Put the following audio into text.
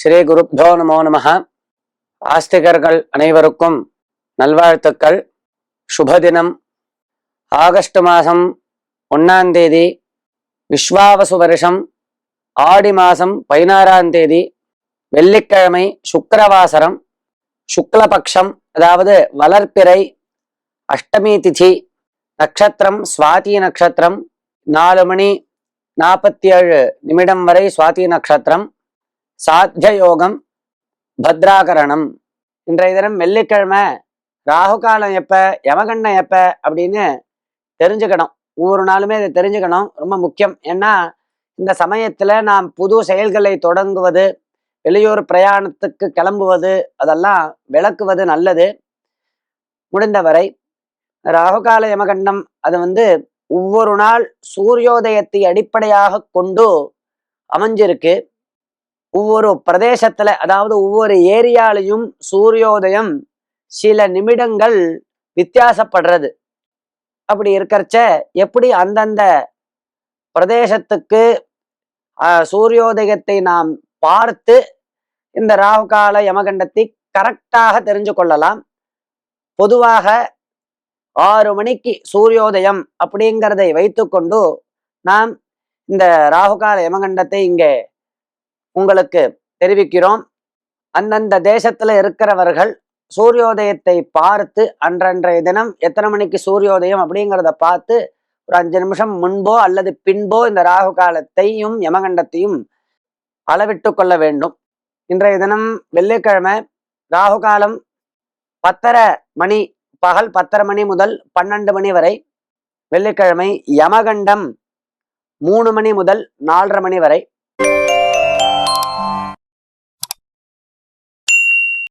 ஸ்ரீ குருப்தோ நமோ நமः ஆஸ்திகர்கள் அனைவருக்கும் நல்வாழ்த்துக்கள். சுபதினம். ஆகஸ்ட் மாதம் ஒன்னாம் தேதி விஸ்வாவசு வருஷம். ஆடி மாதம் பதினாறாம் தேதி வெள்ளிக்கிழமை சுக்கரவாசரம். சுக்லபக்ஷம் அதாவது வளர்ப்பிறை அஷ்டமி திதி நட்சத்திரம் சுவாதி நட்சத்திரம் நாலு மணி நாற்பத்தி ஏழு நிமிடம் வரை சுவாதி நட்சத்திரம். சாத்திய யோகம் பத்ராகரணம். இன்றைய தினம் வெள்ளிக்கிழமை ராகு காலம் எப்ப யமகண்டம் எப்ப அப்படின்னு தெரிஞ்சுக்கணும். ஒவ்வொரு நாளுமே இதை தெரிஞ்சுக்கணும். ரொம்ப முக்கியம். ஏன்னா இந்த சமயத்துல நாம் புது செயல்களை தொடங்குவது வெளியூர் பிரயாணத்துக்கு கிளம்புவது அதெல்லாம் விளக்குவது நல்லது. முடிந்தவரை ராகுகால யமகண்டம் அது வந்து ஒவ்வொரு நாள் சூரியோதயத்தை அடிப்படையாக கொண்டு அமைஞ்சிருக்கு. ஒவ்வொரு பிரதேசத்துல அதாவது ஒவ்வொரு ஏரியாலையும் சூரியோதயம் சில நிமிடங்கள் வித்தியாசப்படுறது. அப்படி இருக்கிறச்ச எப்படி அந்தந்த பிரதேசத்துக்கு சூரியோதயத்தை நாம் பார்த்து இந்த ராகுகால யமகண்டத்தை கரெக்டாக தெரிஞ்சு கொள்ளலாம். பொதுவாக ஆறு மணிக்கு சூரியோதயம் அப்படிங்கிறதை வைத்துக்கொண்டு நாம் இந்த ராகுகால யமகண்டத்தை இங்கே உங்களுக்கு தெரிவிக்கிறோம். அந்தந்த தேசத்துல இருக்கிறவர்கள் சூரியோதயத்தை பார்த்து அன்றன்றைய தினம் எத்தனை மணிக்கு சூரியோதயம் அப்படிங்கிறத பார்த்து ஒரு அஞ்சு நிமிஷம் முன்போ அல்லது பின்போ இந்த ராகு காலத்தையும் யமகண்டத்தையும் அளவிட்டு கொள்ள வேண்டும். இன்றைய தினம் வெள்ளிக்கிழமை ராகு காலம் பத்தரை மணி பகல் பத்தரை மணி முதல் பன்னெண்டு மணி வரை வெள்ளிக்கிழமை யமகண்டம் மூணு மணி முதல் நாலரை மணி வரை